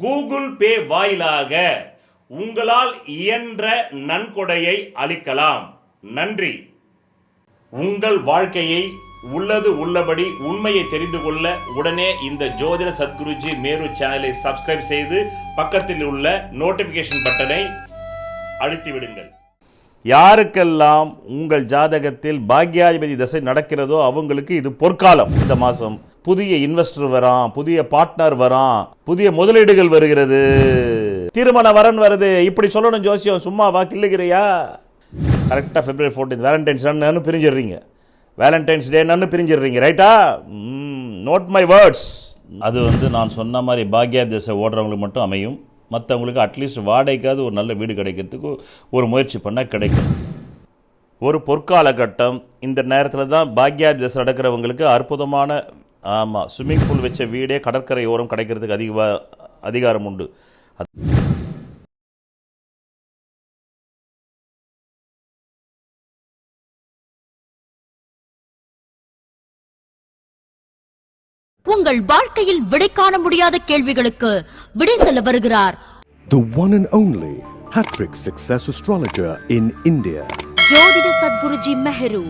Google Pay வாயிலாக உங்களால் இயன்ற நன்கொடையை அளிக்கலாம். நன்றி. உங்கள் வாழ்க்கையை உள்ளது உள்ளபடி உண்மையை தெரிந்து கொள்ள உடனே இந்த ஜோதிட சத்குருஜி மேரு சேனலை சப்ஸ்கிரைப் செய்து பக்கத்தில் உள்ள நோட்டிபிகேஷன் பட்டனை அழுத்தி விடுங்கள் யாருக்கெல்லாம் உங்கள் ஜாதகத்தில் பாக்யாதிபதி தசை நடக்கிறதோ அவங்களுக்கு இது பொற்காலம். இந்த மாதம் புதிய இன்வெஸ்டர் வரான் புதிய பார்ட்னர் வரான் புதிய முதலீடுகள் வருகிறது. திருமண வரன் வருது. இப்படி சொல்லணும் ஜோசியம். சும்மாவா கிள்ளுகிறியா? கரெக்டாக பிப்ரவரி ஃபோர்டீன் வேலண்டைன்ஸ் டேன்னு பிரிஞ்சிடுறீங்க. வேலண்டைன்ஸ் டேன்னு பிரிஞ்சிடுறீங்க. ரைட்டா நோட் மை வேர்ட்ஸ் அது வந்து நான் சொன்ன மாதிரி பாக்யா திசை ஓடுறவங்களுக்கு மட்டும் அமையும். மற்றவங்களுக்கு அட்லீஸ்ட் வாடகைக்காவது ஒரு நல்ல வீடு கிடைக்கிறதுக்கு ஒரு முயற்சி பண்ணால் கிடைக்கும். ஒரு பொற்காலகட்டம். இந்த நேரத்தில் தான் பாக்யா தேசம் நடக்கிறவங்களுக்கு அற்புதமான ஆமாம் ஸ்விம்மிங் பூல் வச்ச வீடே கடற்கரை ஓரம் கிடைக்கிறதுக்கு அதிக அதிகாரம் உண்டு உங்கள் வாழ்க்கையில் விடை காண முடியாத கேள்விகளுக்கு விடை சொல்ல வருகிறார் The one and only Hattrick Success Astrologer in India. ஜோதிட சத்குருஜி மெஹரு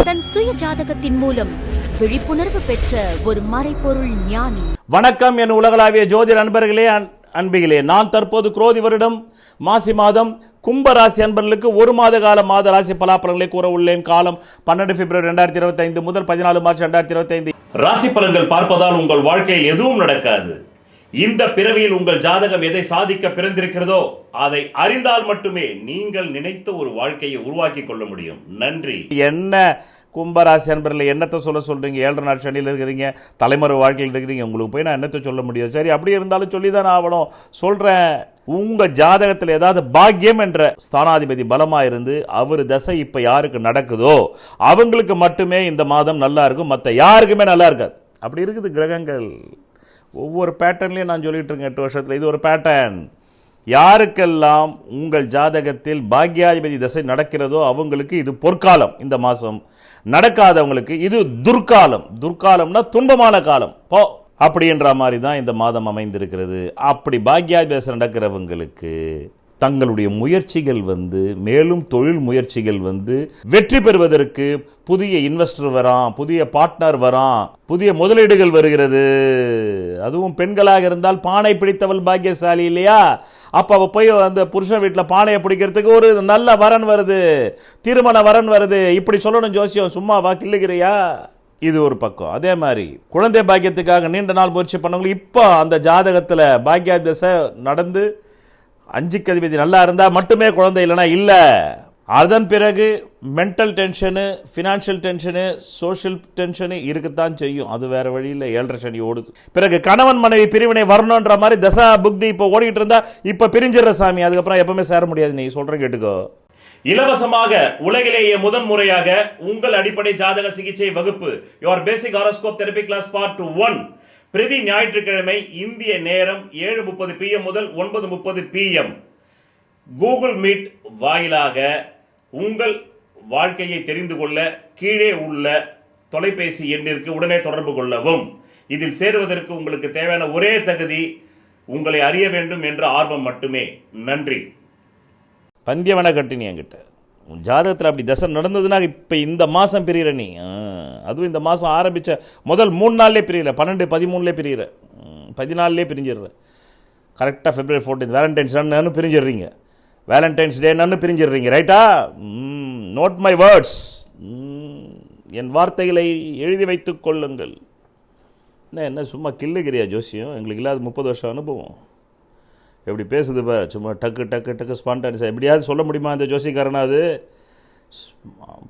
தன் சுய ஜாதகத்தின் மூலம் விழிப்புணர்வு பெற்ற ஒரு மறைபொருள் ஞானி. வணக்கம் என் உலகளாவிய ஜோதிட நண்பர்களே அன்- அன்பிகளே. நான் தற்போது குரோதி வருடம் மாசி மாதம் கும்பராசி அன்பர்களுக்கு ஒரு மாத கால மாத ராசி பலாபலன்களை கூற உள்ளேன். காலம் பன்னெண்டு பிப்ரவரி ரெண்டாயிரத்தி இருபத்தைந்து முதல் பதினாலு மார்ச் ரெண்டாயிரத்தி இருபத்தைந்து. ராசி பலன்கள் பார்ப்பதால் உங்கள் வாழ்க்கையில் எதுவும் நடக்காது. இந்த பிறவியில் உங்கள் ஜாதகம் எதை சாதிக்க பிறந்திருக்கிறதோ அதை அறிந்தால் மட்டுமே நீங்கள் நினைத்த ஒரு வாழ்க்கையை உருவாக்கி கொள்ள முடியும். நன்றி. என்ன கும்பராசி அன்பரில் என்னத்தை சொல்ல சொல்கிறீங்க ஏழரை நாள் சனியில் இருக்கிறீங்க தலைமுறை வாழ்க்கையில் இருக்கிறீங்க. உங்களுக்கு போய் நான் என்னத்தை சொல்ல முடியும்? சரி அப்படி இருந்தாலும் சொல்லி தான் ஆகணும். சொல்கிறேன் உங்கள் ஜாதகத்தில் ஏதாவது பாக்கியம் என்ற ஸ்தானாதிபதி பலமாக இருந்து அவர் தசை இப்போ யாருக்கு நடக்குதோ அவங்களுக்கு மட்டுமே இந்த மாதம் நல்லா இருக்கும். மற்ற யாருக்குமே நல்லா இருக்காது. அப்படி இருக்குது கிரகங்கள். ஒவ்வொரு பேட்டர்ன்லேயும் நான் சொல்லிகிட்டு இருக்கேன் எட்டு வருஷத்தில். இது ஒரு பேட்டர்ன் யாருக்கெல்லாம் உங்கள் ஜாதகத்தில் பாக்யாதிபதி தசை நடக்கிறதோ அவங்களுக்கு இது பொற்காலம். இந்த மாதம் நடக்காதவங்களுக்கு இது துர்காலம் துர்காலம்னா துன்பமான காலம். போ. அப்படின்ற மாதிரி தான் இந்த மாதம் அமைந்திருக்கிறது. அப்படி பாக்யாதிபதி தசை நடக்கிறவங்களுக்கு தங்களுடைய முயற்சிகள் வந்து மேலும் தொழில் முயற்சிகள் வந்து வெற்றி பெறுவதற்கு புதிய இன்வெஸ்டர் வரான் புதிய பார்ட்னர் வரான் புதிய முதலீடுகள் வருகிறது. அதுவும் பெண்களாக இருந்தால் பானை பிடித்தவள் பாக்கியசாலி இல்லையா? அப்போ அவள் போய் அந்த புருஷன் வீட்டில் பானையை பிடிக்கிறதுக்கு ஒரு நல்ல வரன் வருது. திருமண வரன் வருது. இப்படி சொல்லணும் ஜோசியம் சும்மாவா கிள்ளுகிறியா? இது ஒரு பக்கம். அதே மாதிரி குழந்தை பாக்கியத்துக்காக நீண்ட நாள் முயற்சி பண்ணவங்களுக்கு இப்போ அந்த ஜாதகத்தில் பாக்கிய திசை நடந்து அஞ்சுக்கு அதிபதி நல்லா இருந்தால் மட்டுமே குழந்தை இல்லைனா இல்லை. அதன் பிறகு mental tension financial tension social tension இருக்கத்தான் செய்யும். அது வேறு வழியில் ஏழரை சனி ஓடுது. பிறகு கணவன் மனைவி பிரிவினை வரணுன்ற மாதிரி தசா புக்தி இப்போ ஓடிக்கிட்டு இருந்தா இப்போ பிரிஞ்சிடுற சாமி. அதுக்கப்புறம் எப்பவுமே சேர முடியாது. நீ சொல்கிற கேட்டுக்கோ. இலவசமாக உலகிலேயே முதன் முறையாக உங்கள் அடிப்படை ஜாதக சிகிச்சை வகுப்பு. Your basic horoscope therapy class part one பிரதி ஞாயிற்றுக்கிழமை இந்திய நேரம் ஏழு முப்பது பிஎம் முதல் ஒன்பது முப்பது பிஎம் கூகுள் மீட் வாயிலாக உங்கள் வாழ்க்கையை தெரிந்து கொள்ள கீழே உள்ள தொலைபேசி எண்ணிற்கு உடனே தொடர்பு கொள்ளவும். இதில் சேருவதற்கு உங்களுக்கு தேவையான ஒரே தகுதி உங்களை அறிய வேண்டும் என்ற ஆர்வம் மட்டுமே. நன்றி. பந்தியவன கட்டினி என்கிட்ட. உன் ஜாதகத்தில் அப்படி தசை நடந்ததுன்னா இப்போ இந்த மாதம் பிரிகிற நீ அதுவும் இந்த மாதம் ஆரம்பித்த முதல் மூணு நாள்லேயே பிரியல பன்னெண்டு பதிமூணுலேயே பிரியிற. பதினாலே பதினாலுலேயே பிரிஞ்சிடுற கரெக்டாக ஃபெப்ரவரி ஃபோர்டீன் வேலண்டைன்ஸ் டேன்னு பிரிஞ்சிடுறீங்க. வேலண்டைன்ஸ் டேன்னு பிரிஞ்சிடுறீங்க ரைட்டா நோட் மை வேர்ட்ஸ் என் வார்த்தைகளை எழுதி வைத்துக் கொள்ளுங்கள். என்ன என்ன சும்மா கிள்ளுகிறியா ஜோசியம்? எங்களுக்கு இல்லாத முப்பது வருஷம் அனுபவம். எப்படி பேசுது பா சும்மா டக்கு டக்கு டக்கு ஸ்பான்டானிஸாக எப்படியாவது சொல்ல முடியுமா இந்த ஜோசிக்காரனாவது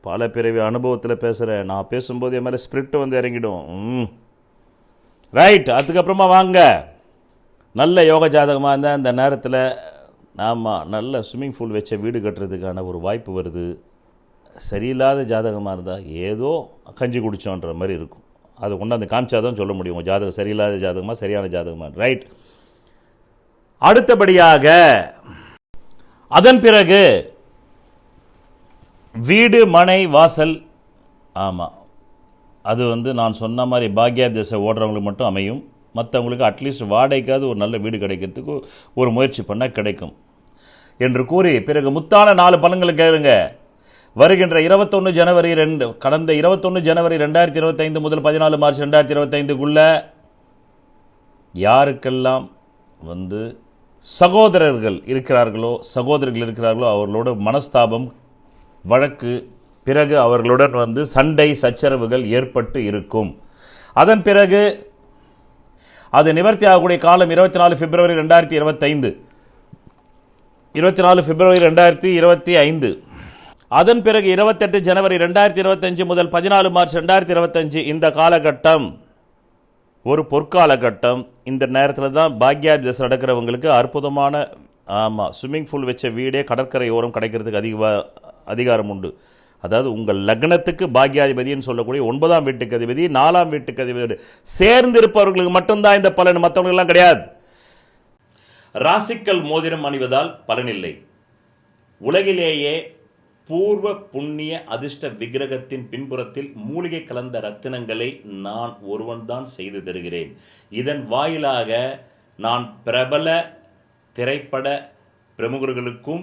பல பிறவி அனுபவத்தில் பேசுகிறேன் நான் பேசும்போது என் மேலே ஸ்பிரிட்டு வந்து இறங்கிடும். ம். ரைட் அதுக்கப்புறமா வாங்க. நல்ல யோக ஜாதகமாக இருந்தால் இந்த நேரத்தில் நாம் நல்ல ஸ்விம்மிங் பூல் வச்ச வீடு கட்டுறதுக்கான ஒரு வாய்ப்பு வருது. சரியில்லாத ஜாதகமாக இருந்தால் ஏதோ கஞ்சி குடித்தோன்ற மாதிரி இருக்கும். அது கொண்டாந்து காமிச்சா தான் சொல்ல முடியும் உங்கள் ஜாதகம் சரியில்லாத ஜாதகமாக சரியான ஜாதகமாக ரைட் அடுத்தபடியாக அதன் பிறகு வீடு மனை வாசல். ஆமாம் அது வந்து நான் சொன்ன மாதிரி பாக்யா திசை ஓடுறவங்களுக்கு மட்டும் அமையும். மற்றவங்களுக்கு அட்லீஸ்ட் வாடகைக்காவது ஒரு நல்ல வீடு கிடைக்கிறதுக்கு ஒரு முயற்சி பண்ணால் கிடைக்கும். என்று கூறி பிறகு முத்தான நாலு பலன்களை கேளுங்க. வருகின்ற இருபத்தொன்று ஜனவரி ரெண்டு கடந்த இருபத்தொன்று ஜனவரி ரெண்டாயிரத்தி இருபத்தைந்து முதல் பதினாலு மார்ச் ரெண்டாயிரத்தி இருபத்தைந்துக்குள்ள யாருக்கெல்லாம் வந்து சகோதரர்கள் இருக்கிறார்களோ சகோதரர்கள் இருக்கிறார்களோ அவர்களோட மனஸ்தாபம் வழக்கு. பிறகு அவர்களுடன் வந்து சண்டை சச்சரவுகள் ஏற்பட்டு இருக்கும். அதன் பிறகு அது நிவர்த்தி ஆகக்கூடிய காலம் இருபத்தி நாலு பிப்ரவரி ரெண்டாயிரத்தி இருபத்தைந்து. இருபத்தி நாலு பிப்ரவரி ரெண்டாயிரத்தி இருபத்தி ஐந்து. அதன் பிறகு இருபத்தெட்டு ஜனவரி ரெண்டாயிரத்தி இருபத்தஞ்சு முதல் பதினாலு மார்ச் ரெண்டாயிரத்தி இருபத்தஞ்சு இந்த காலகட்டம் ஒரு பொற்காலகட்டம். இந்த நேரத்தில் தான் பாக்யா திசை நடக்கிறவங்களுக்கு அற்புதமான ஆமாம் ஸ்விம்மிங் பூல் வச்ச வீடே கடற்கரை ஓரம் கிடைக்கிறதுக்கு அதிக அதிகாரம் உண்டு அதாவது உங்கள் லக்னத்துக்கு பாக்யாதிபதின்னு சொல்லக்கூடிய ஒன்பதாம் வீட்டுக்கு அதிபதி நாலாம் வீட்டுக்கு அதிபதி. சேர்ந்து இருப்பவர்களுக்கு மட்டும்தான் இந்த பலன் மற்றவங்களுக்கெல்லாம் கிடையாது. ராசிக்கல் மோதிரம் அணிவதால் பலனில்லை. உலகிலேயே பூர்வ புண்ணிய அதிர்ஷ்ட விக்கிரகத்தின் பின்புறத்தில் மூலிகை கலந்த ரத்தினங்களை நான் ஒருவன்தான் செய்து தருகிறேன். இதன் வாயிலாக நான் பிரபல திரைப்பட பிரமுகர்களுக்கும்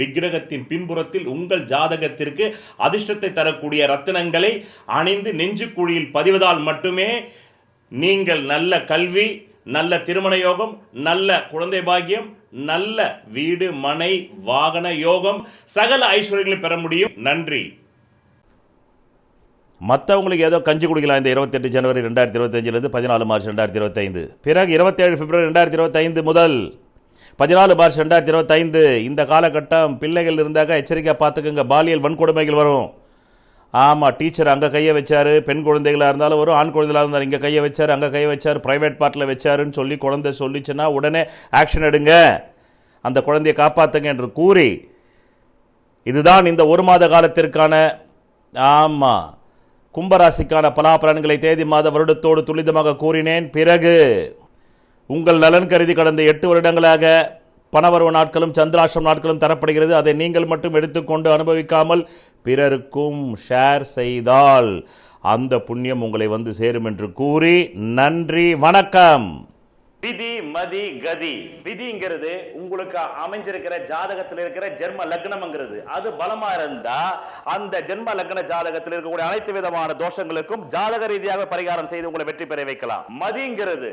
விக்கிரகத்தின் பின்புறத்தில் உங்கள் ஜாதகத்திற்கு அதிர்ஷ்டத்தை தரக்கூடிய ரத்தினங்களை அணிந்து நெஞ்சுக்குழியில் பதிவதால் மட்டுமே நீங்கள் நல்ல கல்வி நல்ல திருமண யோகம் நல்ல குழந்தை பாக்கியம் நல்ல வீடு மனை வாகன யோகம் சகல ஐஸ்வர்யங்களை பெற முடியும். நன்றி. மற்றவங்களுக்கு ஏதோ கஞ்சி குடிக்கலாம் இந்த இருபத்தெட்டு ஜனவரி ரெண்டாயிரத்தி இருபத்தஞ்சிலிருந்து பதினாலு மார்ச் ரெண்டாயிரத்தி இருபத்தைந்து. பிறகு இருபத்தேழு பிப்ரவரி ரெண்டாயிரத்தி இருபத்தைந்து முதல் பதினாலு மார்ச் ரெண்டாயிரத்தி இருபத்தைந்து இந்த காலகட்டம் பிள்ளைகள் இருந்தாக்க எச்சரிக்கை பார்த்துக்குங்க பாலியல் வன்கொடுமைகள் வரும். ஆமாம் டீச்சர் அங்கே கையை வச்சார் பெண் குழந்தைகளாக இருந்தாலும் வரும் ஆண் குழந்தைகளாக இருந்தாலும் இங்கே கையை வச்சார் அங்கே கையை வச்சார் ப்ரைவேட் பார்ட்டில் வச்சாருன்னு சொல்லி குழந்தை சொல்லிச்சுன்னா உடனே ஆக்ஷன் எடுங்க. அந்த குழந்தையை காப்பாற்றுங்க என்று கூறி இதுதான் இந்த ஒரு மாத காலத்திற்கான ஆமாம் கும்பராசிக்கான பலாபலன்களை தேதி மாத வருடத்தோடு துரிதமாக கூறினேன். பிறகு உங்கள் நலன் கருதி கடந்த எட்டு வருடங்களாக பணவரவு நாட்களும் சந்திராஷ்டம் நாட்களும் தரப்படுகிறது. அதை நீங்கள் மட்டும் எடுத்துக்கொண்டு அனுபவிக்காமல் பிறருக்கும் ஷேர் செய்தால் அந்த புண்ணியம் உங்களை வந்து சேரும் என்று கூறி நன்றி வணக்கம். விதி மதி கதி. விதிங்கிறது உங்களுக்கு அமைஞ்சிருக்கிற ஜாதகத்தில் இருக்கிற ஜென்ம லக்னம்ங்கிறது. அது பலமா இருந்தா அந்த ஜென்ம லக்ன ஜாதகத்தில் இருக்கக்கூடிய அனைத்து விதமான தோஷங்களுக்கும் ஜாதக ரீதியாக பரிகாரம் செய்து உங்களை வெற்றி பெற வைக்கலாம். மதிங்கிறது